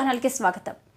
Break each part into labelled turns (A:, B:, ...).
A: ఛానల్కి స్వాగతం.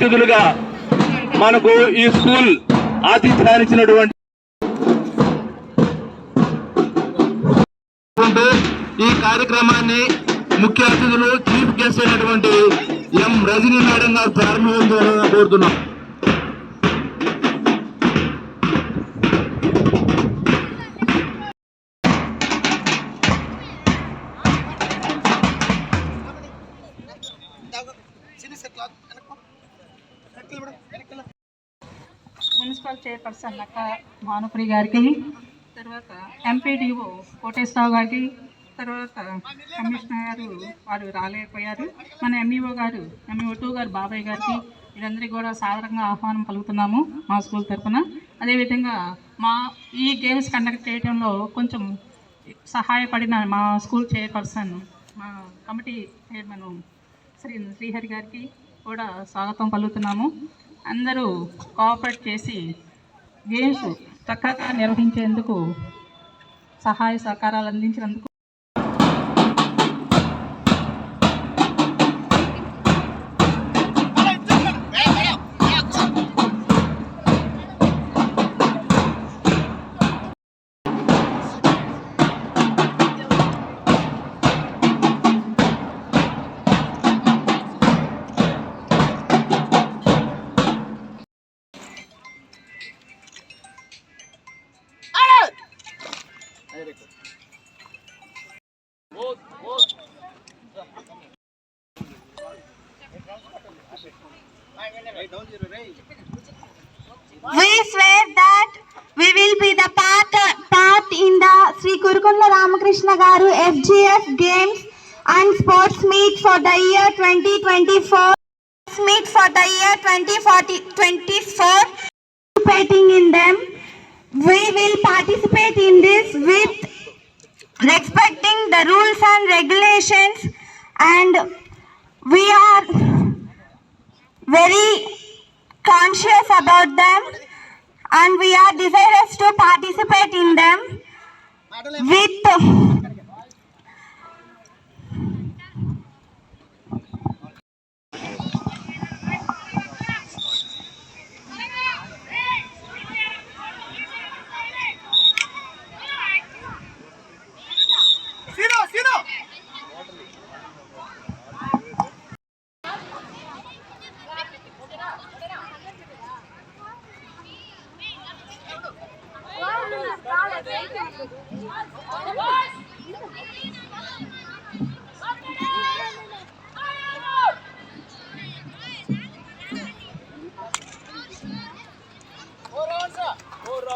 B: అతిథులుగా మనకు ఈ స్కూల్ ఆతిథ్యాన్నిచ్చినటువంటి ఈ కార్యక్రమాన్ని ముఖ్య అతిథులు చీఫ్ గెస్ట్ అయినటువంటి ఎం. రజనీ మేడం గారు ప్రారంభించాలని కోరుతున్నాం.
C: చైర్పర్సన్ అక్క భానుప్రి గారికి తర్వాత ఎంపీడీఓ కోటేశ్వరరావు గారికి తర్వాత కమిషనర్ గారు వారు రాలేకపోయారు. మన ఎంఈఓ గారు ఎంఈఓ టూ గారు బాబాయ్ గారికి వీరందరికీ కూడా సాధారణంగా ఆహ్వానం పలుకుతున్నాము మా స్కూల్ తరఫున అదేవిధంగా మా ఈ గేమ్స్ కండక్ట్ చేయడంలో కొంచెం సహాయపడిన మా స్కూల్ చైర్పర్సన్ మా కమిటీ చైర్మన్ శ్రీ శ్రీహరి గారికి కూడా స్వాగతం పలుకుతున్నాము. అందరూ కోఆపరేట్ చేసి గేమ్స్ చక్కగా నిర్వహించేందుకు సహాయ సహకారాలు అందించినందుకు
D: We swear that we will be the part, part in the Sri Kurukundla Ramakrishna Garu FGF Games and Sports Meet for the year 2024. Meet for the year 2040, 24. Participating in them. We will participate in this with respecting the rules and regulations and we are very conscious about them and we are desirous to participate in them with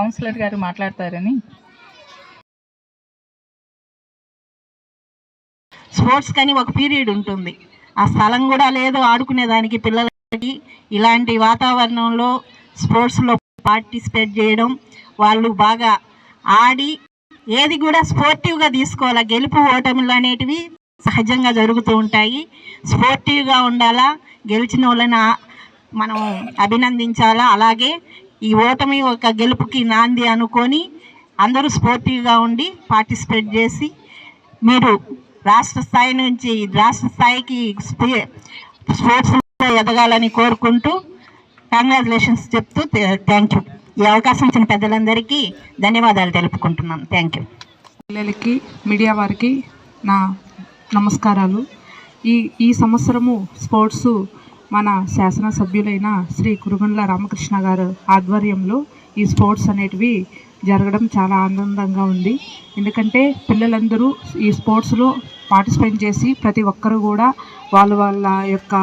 C: councillor గారు మాట్లాడతారని.
E: Sports కానీ ఒక period ఉంటుంది. ఆ స్థలం కూడా లేదు ఆడుకునేదానికి పిల్లలకి. ఇలాంటి వాతావరణంలో స్పోర్ట్స్లో పార్టిసిపేట్ చేయడం వాళ్ళు బాగా ఆడి ఏది కూడా స్పోర్టివ్గా తీసుకోవాలా. గెలుపు ఓటములు అనేటివి సహజంగా జరుగుతూ ఉంటాయి. స్పోర్టివ్గా ఉండాలా గెలిచిన వాళ్ళని మనం అభినందించాలా. అలాగే ఈ ఓటమి ఒక గెలుపుకి నాంది అనుకొని అందరూ స్పోర్టివ్గా ఉండి పార్టిసిపేట్ చేసి మీరు రాష్ట్ర స్థాయి నుంచి రాష్ట్ర స్థాయికి స్పే- ఎదగాలని కోరుకుంటూ కంగ్రాచులేషన్స్ చెప్తూ థ్యాంక్ యూ. ఈ అవకాశం ఇచ్చిన పెద్దలందరికీ ధన్యవాదాలు తెలుపుకుంటున్నాను. Thank you.
F: పిల్లలకి మీడియా వారికి నా నమస్కారాలు. ఈ ఈ సంవత్సరము స్పోర్ట్స్ మన శాసనసభ్యులైన శ్రీ కురుగండ్ల రామకృష్ణ గారు ఆధ్వర్యంలో ఈ స్పోర్ట్స్ అనేటివి జరగడం చాలా ఆనందంగా ఉంది. ఎందుకంటే పిల్లలందరూ ఈ స్పోర్ట్స్లో పార్టిసిపేట్ చేసి ప్రతి ఒక్కరు కూడా వాళ్ళ వాళ్ళ యొక్క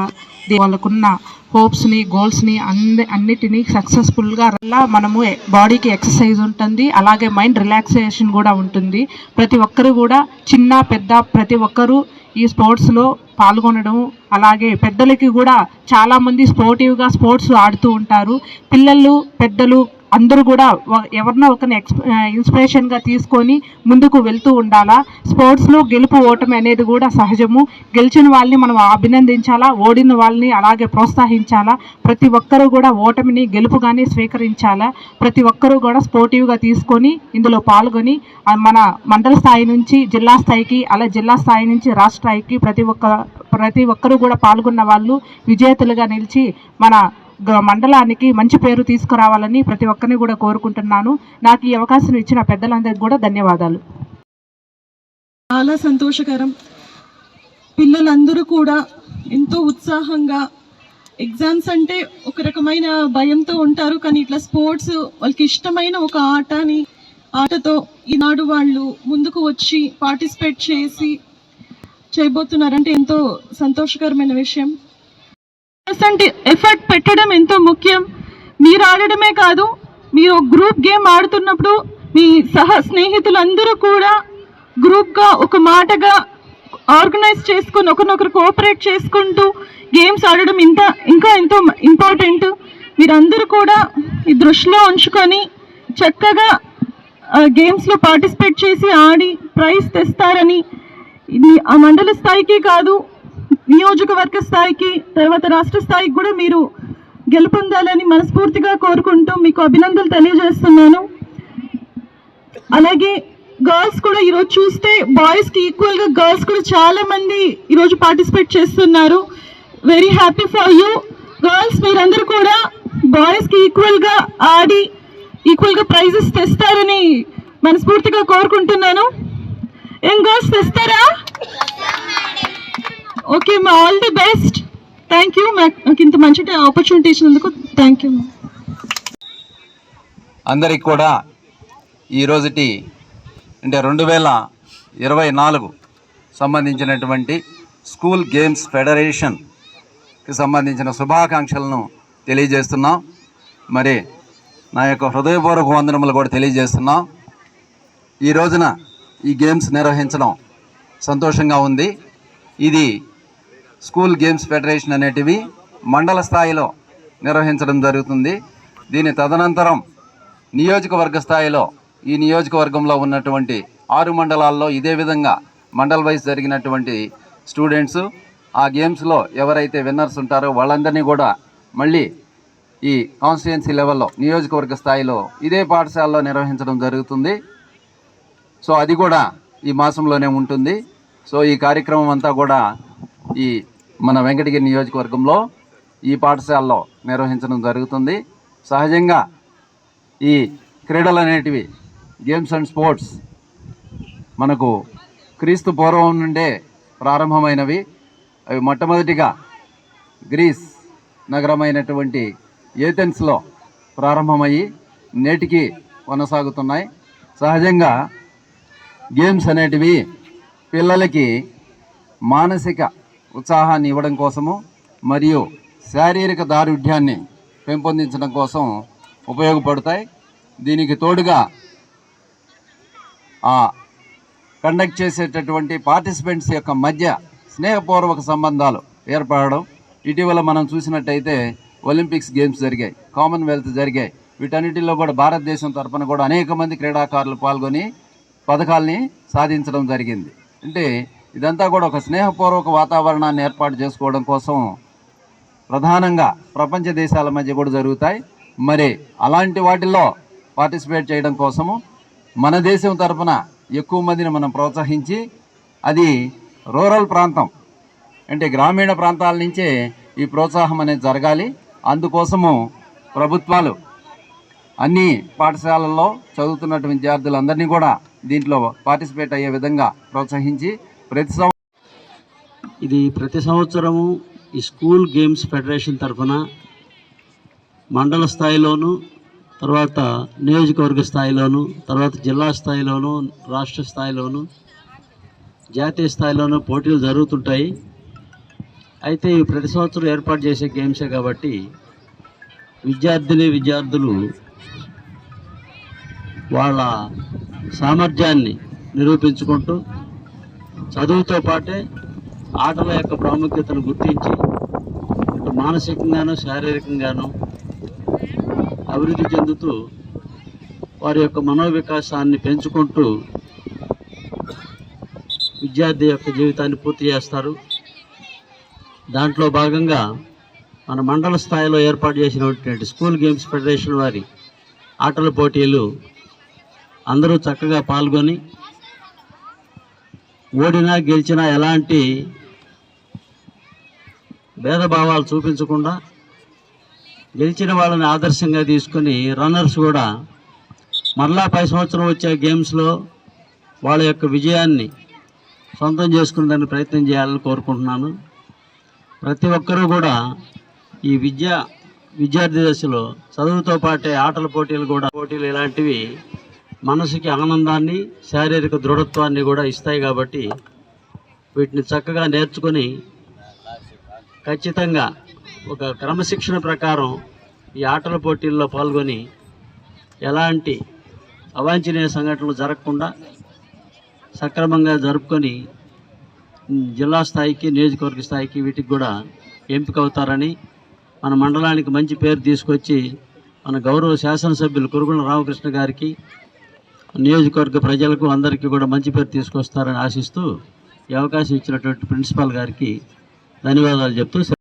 F: వాళ్ళకున్న హోప్స్ని గోల్స్ని అన్ని అన్నిటినీ సక్సెస్ఫుల్గా అలా మనము బాడీకి ఎక్సర్సైజ్ ఉంటుంది. అలాగే మైండ్ రిలాక్సేషన్ కూడా ఉంటుంది. ప్రతి ఒక్కరు కూడా చిన్న పెద్ద ప్రతి ఒక్కరూ ఈ స్పోర్ట్స్లో పాల్గొనడం అలాగే పెద్దలకి కూడా చాలామంది స్పోర్టివ్గా స్పోర్ట్స్ ఆడుతూ ఉంటారు. పిల్లలు పెద్దలు అందరూ కూడా ఎవరినో ఒకరిని ఎక్స్ ఇన్స్పిరేషన్గా తీసుకొని ముందుకు వెళ్తూ ఉండాలా? స్పోర్ట్స్లో గెలుపు ఓటమి అనేది కూడా సహజము. గెలిచిన వాళ్ళని మనం అభినందించాలా? ఓడిన వాళ్ళని అలాగే ప్రోత్సహించాలా? ప్రతి ఒక్కరూ కూడా ఓటమిని గెలుపుగానే స్వీకరించాలా? ప్రతి ఒక్కరూ కూడా స్పోర్టివ్గా తీసుకొని ఇందులో పాల్గొని మన మండల స్థాయి నుంచి జిల్లా స్థాయికి అలా జిల్లా స్థాయి నుంచి రాష్ట్ర స్థాయికి ప్రతి ఒక్క ప్రతి ఒక్కరూ కూడా పాల్గొన్న వాళ్ళు విజేతలుగా నిలిచి మన మండలానికి మంచి పేరు తీసుకురావాలని ప్రతి ఒక్కరిని కూడా కోరుకుంటున్నాను. నాకు ఈ అవకాశం ఇచ్చిన పెద్దలందరికీ కూడా ధన్యవాదాలు.
G: చాలా సంతోషకరం. పిల్లలందరూ కూడా ఎంతో ఉత్సాహంగా ఎగ్జామ్స్ అంటే ఒక రకమైన భయంతో ఉంటారు. కానీ ఇట్లా స్పోర్ట్స్ వాళ్ళకి ఇష్టమైన ఒక ఆటని ఆటతో ఈనాడు వాళ్ళు ముందుకు వచ్చి పార్టిసిపేట్ చేసి చేయబోతున్నారంటే ఎంతో సంతోషకరమైన విషయం. పర్సెంట్ ఎఫర్ట్ పెట్టడం ఎంతో ముఖ్యం. మీరు ఆడడమే కాదు మీరు గ్రూప్ గేమ్ ఆడుతున్నప్పుడు మీ సహ స్నేహితులందరూ కూడా గ్రూప్గా ఒక మాటగా ఆర్గనైజ్ చేసుకుని ఒకరినొకరు కోఆపరేట్ చేసుకుంటూ గేమ్స్ ఆడడం ఇంత ఇంకా ఎంతో ఇంపార్టెంట్ మీరందరూ కూడా ఈ దృష్టిలో ఉంచుకొని చక్కగా గేమ్స్లో పార్టిసిపేట్ చేసి ఆడి ప్రైజ్ తెస్తారని ఇది ఆ మండల స్థాయికి కాదు నియోజకవర్గ స్థాయికి తర్వాత రాష్ట్ర స్థాయికి కూడా మీరు గెలుపొందాలని మనస్ఫూర్తిగా కోరుకుంటూ మీకు అభినందనలు తెలియజేస్తున్నాను. అలాగే గర్ల్స్ కూడా ఈరోజు చూస్తే బాయ్స్కి ఈక్వల్గా గర్ల్స్ కూడా చాలామంది ఈరోజు పార్టిసిపేట్ చేస్తున్నారు. Very happy for you. Girls మీరందరూ కూడా బాయ్స్కి ఈక్వల్గా ఆడి ఈక్వల్గా ప్రైజెస్ తెస్తారని మనస్ఫూర్తిగా కోరుకుంటున్నాను. ఏం గర్ల్స్ తెస్తారా? ఓకే మా all the best thank you మాకు ఇంత మంచి ఆపర్చునిటీ ఇచ్చినందుకు థ్యాంక్ యూ
H: అందరికి కూడా ఈ రోజుటి అంటే రెండు వేల ఇరవై నాలుగు సంబంధించినటువంటి స్కూల్ గేమ్స్ ఫెడరేషన్కి సంబంధించిన శుభాకాంక్షలను తెలియజేస్తున్నాం. మరి నా యొక్క హృదయపూర్వక వందనములు కూడా తెలియజేస్తున్నాం. ఈ రోజున ఈ గేమ్స్ నిర్వహించడం సంతోషంగా ఉంది. ఇది స్కూల్ గేమ్స్ ఫెడరేషన్ అనేటివి మండల స్థాయిలో నిర్వహించడం జరుగుతుంది. దీని తదనంతరం నియోజకవర్గ స్థాయిలో ఈ నియోజకవర్గంలో ఉన్నటువంటి ఆరు మండలాల్లో ఇదే విధంగా మండల్ వైజ్ జరిగినటువంటి స్టూడెంట్స్ ఆ గేమ్స్లో ఎవరైతే విన్నర్స్ ఉంటారో వాళ్ళందరినీ కూడా మళ్ళీ ఈ కాన్స్టిట్యున్సీ లెవెల్లో నియోజకవర్గ స్థాయిలో ఇదే పాఠశాలలో నిర్వహించడం జరుగుతుంది. సో అది కూడా ఈ మాసంలోనే ఉంటుంది. సో ఈ కార్యక్రమం అంతా కూడా ఈ మన వెంకటగిరి నియోజకవర్గంలో ఈ పాఠశాలలో నిర్వహించడం జరుగుతుంది. సహజంగా ఈ క్రీడలు అనేటివి గేమ్స్ అండ్ స్పోర్ట్స్ మనకు క్రీస్తు పూర్వం నుండే ప్రారంభమైనవి. అవి మొట్టమొదటిగా గ్రీస్ నగరమైనటువంటి ఏథెన్స్లో ప్రారంభమయ్యి నేటికి కొనసాగుతున్నాయి. సహజంగా గేమ్స్ అనేటివి పిల్లలకి మానసిక ఉత్సాహాన్ని ఇవ్వడం కోసము మరియు శారీరక దారుఢ్యాన్ని పెంపొందించడం కోసం ఉపయోగపడతాయి. దీనికి తోడుగా ఆ కండక్ట్ చేసేటటువంటి పార్టిసిపెంట్స్ యొక్క మధ్య స్నేహపూర్వక సంబంధాలు ఏర్పడడం. ఇటీవల మనం చూసినట్టయితే ఒలింపిక్స్ గేమ్స్ జరిగాయి కామన్వెల్త్ జరిగాయి. వీటన్నిటిలో కూడా భారతదేశం తరఫున కూడా అనేక మంది క్రీడాకారులు పాల్గొని పథకాల్ని సాధించడం జరిగింది. అంటే ఇదంతా కూడా ఒక స్నేహపూర్వక వాతావరణాన్ని ఏర్పాటు చేసుకోవడం కోసం ప్రధానంగా ప్రపంచ దేశాల మధ్య కూడా జరుగుతాయి. మరి అలాంటి వాటిల్లో పార్టిసిపేట్ చేయడం కోసము మన దేశం తరపున ఎక్కువ మందిని మనం ప్రోత్సహించి అది రూరల్ ప్రాంతం అంటే గ్రామీణ ప్రాంతాల నుంచే ఈ ప్రోత్సాహం అనేది జరగాలి. అందుకోసము ప్రభుత్వాలు అన్ని పాఠశాలల్లో చదువుతున్నటువంటి విద్యార్థులందరినీ కూడా దీంట్లో పార్టిసిపేట్ అయ్యే విధంగా ప్రోత్సహించి ప్రతి
I: ఇది ప్రతి సంవత్సరము ఈ స్కూల్ గేమ్స్ ఫెడరేషన్ తరఫున మండల స్థాయిలోను తర్వాత నియోజకవర్గ స్థాయిలోను తర్వాత జిల్లా స్థాయిలోను రాష్ట్ర స్థాయిలోను జాతీయ స్థాయిలోను పోటీలు జరుగుతుంటాయి. అయితే ఇవి ప్రతి సంవత్సరం ఏర్పాటు చేసే గేమ్సే కాబట్టి విద్యార్థిని విద్యార్థులు వాళ్ళ సామర్థ్యాన్ని నిరూపించుకుంటూ చదువుతో పాటే ఆటల యొక్క ప్రాముఖ్యతను గుర్తించి ఇటు మానసికంగాను శారీరకంగాను అభివృద్ధి చెందుతూ వారి యొక్క మనోవికాసాన్ని పెంచుకుంటూ విద్యార్థి యొక్క జీవితాన్ని పూర్తి చేస్తారు. దాంట్లో భాగంగా మన మండల స్థాయిలో ఏర్పాటు చేసినటువంటి స్కూల్ గేమ్స్ ఫెడరేషన్ వారి ఆటల పోటీలు అందరూ చక్కగా పాల్గొని ఓడినా గెలిచినా ఎలాంటి భేదభావాలు చూపించకుండా గెలిచిన వాళ్ళని ఆదర్శంగా తీసుకొని రన్నర్స్ కూడా మరలా పై సంవత్సరం వచ్చే గేమ్స్లో వాళ్ళ యొక్క విజయాన్ని సొంతం చేసుకునేదానికి ప్రయత్నం చేయాలని కోరుకుంటున్నాను. ప్రతి ఒక్కరూ కూడా ఈ విద్య విద్యార్థి దశలో చదువుతో పాటే ఆటల పోటీలు కూడా పోటీలు ఇలాంటివి మనసుకి ఆనందాన్ని శారీరక దృఢత్వాన్ని కూడా ఇస్తాయి కాబట్టి వీటిని చక్కగా నేర్చుకొని ఖచ్చితంగా ఒక క్రమశిక్షణ ప్రకారం ఈ ఆటల పోటీల్లో పాల్గొని ఎలాంటి అవాంఛనీయ సంఘటనలు జరగకుండా సక్రమంగా జరుపుకొని జిల్లా స్థాయికి నియోజకవర్గ స్థాయికి వీటికి కూడా ఎంపిక అవుతారని మన మండలానికి మంచి పేరు తీసుకొచ్చి మన గౌరవ శాసనసభ్యులు కురుగుల రామకృష్ణ గారికి నియోజకవర్గ ప్రజలకు అందరికీ కూడా మంచి పేరు తీసుకొస్తారని ఆశిస్తూ ఈ అవకాశం ఇచ్చినటువంటి ప్రిన్సిపాల్ గారికి ధన్యవాదాలు చెప్తూ